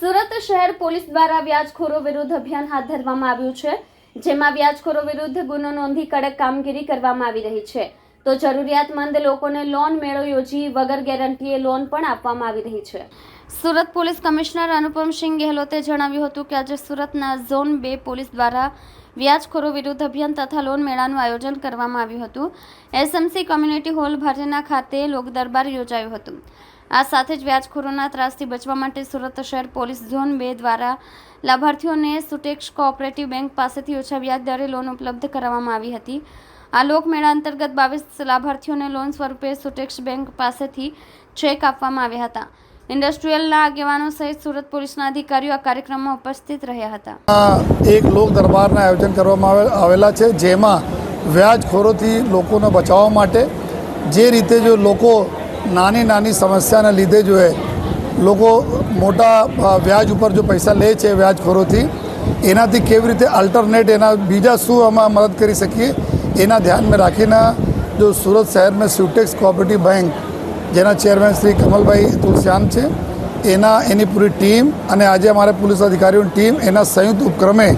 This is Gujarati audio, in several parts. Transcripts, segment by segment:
સુરત શહેર પોલીસ દ્વારા વ્યાજખોરો વિરુદ્ધ અભિયાન હાથ ધરવામાં આવ્યું છે, જેમાં વ્યાજખોરો વિરુદ્ધ ગુનો નોંધી કડક કામગીરી કરવામાં આવી રહી છે. તો જરૂરિયાતમંદ લોકોને લોન મેળો યોજી વગર ગેરંટીએ લોન પણ આપવામાં આવી રહી છે. સુરત પોલીસ કમિશનર અનુપમસિંહ ગેહલોતે જણાવ્યું હતું કે આજે સુરતના ઝોન બે પોલીસ દ્વારા વ્યાજખોરો વિરુદ્ધ અભિયાન તથા લોન મેળાનું આયોજન કરવામાં આવ્યું હતું. એસએમસી કોમ્યુનિટી હોલ ભાટેના ખાતે લોકદરબાર યોજાયું હતું. આ સાથે જ વ્યાજખોરોના ત્રાસથી બચવા માટે સુરત શહેર પોલીસ ઝોન બે દ્વારા લાભાર્થીઓને સુટેક્ષ કોઓપરેટિવ બેંક પાસેથી ઓછા વ્યાજ દરે લોન ઉપલબ્ધ કરાવવામાં આવી હતી. આ લોકમેળા અંતર્ગત બાવીસ લાભાર્થીઓને લોન સ્વરૂપે સુટેક્ષ બેંક પાસેથી ચેક આપવામાં આવ્યા હતા. ઇન્ડસ્ટ્રીયલના આગેવાનો સહિત સુરત પોલીસના અધિકારીઓ આ કાર્યક્રમમાં ઉપસ્થિત રહ્યા હતા. એક લોક દરબારના આયોજન કરવામાં આવે- આવેલા છે, જેમાં વ્યાજખોરોથી લોકોને બચાવવા માટે જે રીતે જો લોકો નાની નાની સમસ્યાને લીધે જો એ લોકો મોટા વ્યાજ ઉપર જો પૈસા લે છે વ્યાજખોરોથી, એનાથી કેવી રીતે અલ્ટરનેટ એના બીજા શું આમાં મદદ કરી શકીએ, એના ધ્યાનમાં રાખીને જો સુરત શહેરમાં સ્યુટેક્સ કોઓપરેટિવ બેંક જેના ચેરમેન શ્રી કમલભાઈ તુલસિયાન છે, એના, એની પૂરી ટીમ અને આજે અમારે પોલીસ અધિકારીઓની ટીમ એના સંયુક્ત ઉપક્રમે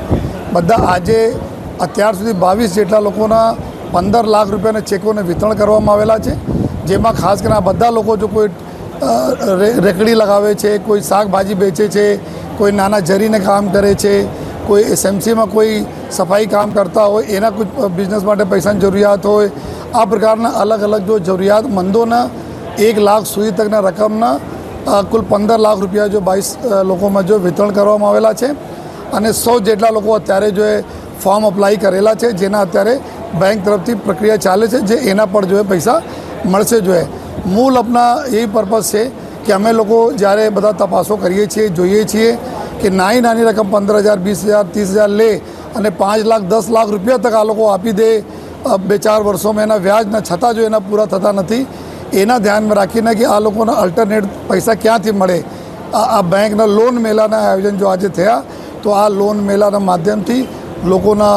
બધા આજે અત્યાર સુધી બાવીસ જેટલા લોકોના પંદર લાખ રૂપિયાના ચેકોને વિતરણ કરવામાં આવેલા છે, જેમાં ખાસ કરીને બધા લોકો જો કોઈ રેકડી લગાવે છે, કોઈ શાકભાજી વેચે છે, કોઈ નાના જરીને કામ કરે છે, કોઈ એસએમસીમાં કોઈ સફાઈ કામ કરતા હોય, એના કોઈ બિઝનેસ માટે પૈસાની જરૂરિયાત હોય, આ પ્રકારના અલગ અલગ જો જરૂરિયાતમંદોના એક લાખ સુધી તકના રકમના કુલ પંદર લાખ રૂપિયા જો બાવીસ લોકોમાં જો વિતરણ કરવામાં આવેલા છે, અને સો જેટલા લોકો અત્યારે જો એ ફોર્મ અપ્લાય કરેલા છે, જેના અત્યારે બેંક તરફથી પ્રક્રિયા ચાલે છે જે એના પર જોઈએ પૈસા મળશે જોઈએ મૂળ આપના એ પર્પઝ છે કે અમે લોકો જ્યારે બધા તપાસો કરીએ છીએ, જોઈએ છીએ કે નાની નાની રકમ પંદર હજાર, વીસ હજાર, ત્રીસ હજાર લે અને પાંચ લાખ, દસ લાખ રૂપિયા તક આ લોકો આપી દે. બે ચાર વર્ષોમાં એના વ્યાજના છતાં જો એના પૂરા થતા નથી. એના ધ્યાનમાં રાખીને કે આ લોકોના અલ્ટરનેટ પૈસા ક્યાંથી મળે? આ બેંકના લોન મેળાના આયોજન જો આજે થયા, તો આ લોન મેળાના માધ્યમથી લોકોના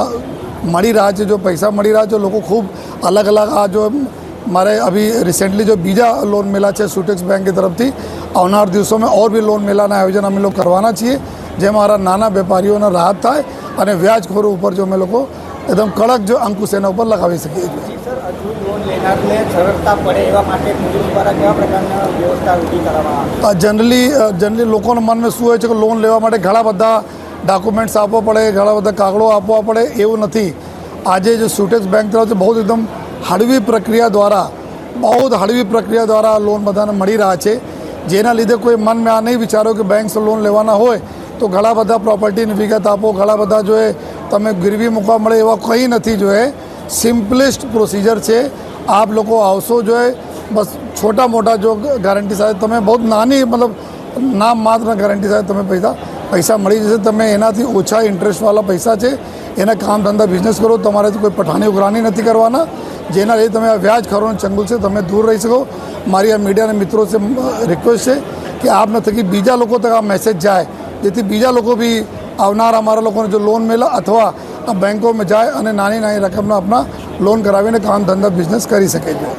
મળી રહ્યા છે જો પૈસા મળી રહ્યા છે લોકો ખૂબ અલગ અલગ આ જો મારે અભી રિસેન્ટલી જો બીજા લોન મેળા છે સુટેક્સ બેંક की तरफ થી આવનાર દિવસોમાં और भी લોન મેળાના આયોજન અમે લોકો કરવાના છીએ જેમાં મારા નાના વેપારીઓને રાહત થાય અને વ્યાજખોરો ઉપર જો અમે લોકો એકદમ કડક જો અંકુશ એના ઉપર લગાવી શકીએ છીએ સર હજુ લોન લેનારને સરળતા પડે એવા માટે પોલીસ દ્વારા કેવા પ્રકારના વ્યવસ્થા ઊભી કરવામાં આવે જનરલી જનરલી લોકોના મનમાં શું હોય છે કે લોન લેવા માટે ઘણા બધા ડોક્યુમેન્ટ્સ આપવા પડે, ઘણા બધા કાગળો આપવા પડે, એવું નથી. આજે જો સુટેક્સ બેંક તરફથી બહુ એકદમ હળવી પ્રક્રિયા દ્વારા, બહુ જ હળવી પ્રક્રિયા દ્વારા લોન બધાને મળી રહ્યા છે. જેના લીધે કોઈ મનમાં આ નહીં વિચારો કે બેંક્સ લોન લેવાના હોય, તો ઘણા બધા પ્રોપર્ટીની વિગત આપો. ઘણા બધા જો તમે ગીરવી મૂકવા મળે એવા કંઈ નથી જો એ. સિમ્પલેસ્ટ પ્રોસિજર છે. આપ લોકો આવશો જો બસ છોટા મોટા જો ગારંટી સાથે તમે બહુ નાની, મતલબ નામ માત્ર ગારંટી સાથે તમે પૈસા પૈસા મળી જશે, તમે એનાથી ઓછા ઇન્ટરેસ્ટવાળા પૈસા છે, એના કામ ધંધા બિઝનેસ કરો, તમારે કોઈ પઠાણી ઉઘરાણી નથી કરવાના. જેના લીધે તમે આ વ્યાજ ખરોનું ચંગુલ છે, તમે દૂર રહી શકો. મારી આ મીડિયાના મિત્રો છે રિક્વેસ્ટ છે કે આપને થકી બીજા લોકો તક આ મેસેજ જાય. જેથી બીજા લોકો બી આવનાર અમારા લોકોને જો લોન મેળા અથવા આ બેંકોમાં જાય અને નાની નાની રકમના આપણા લોન કરાવીને કામ ધંધા બિઝનેસ કરી શકે છે.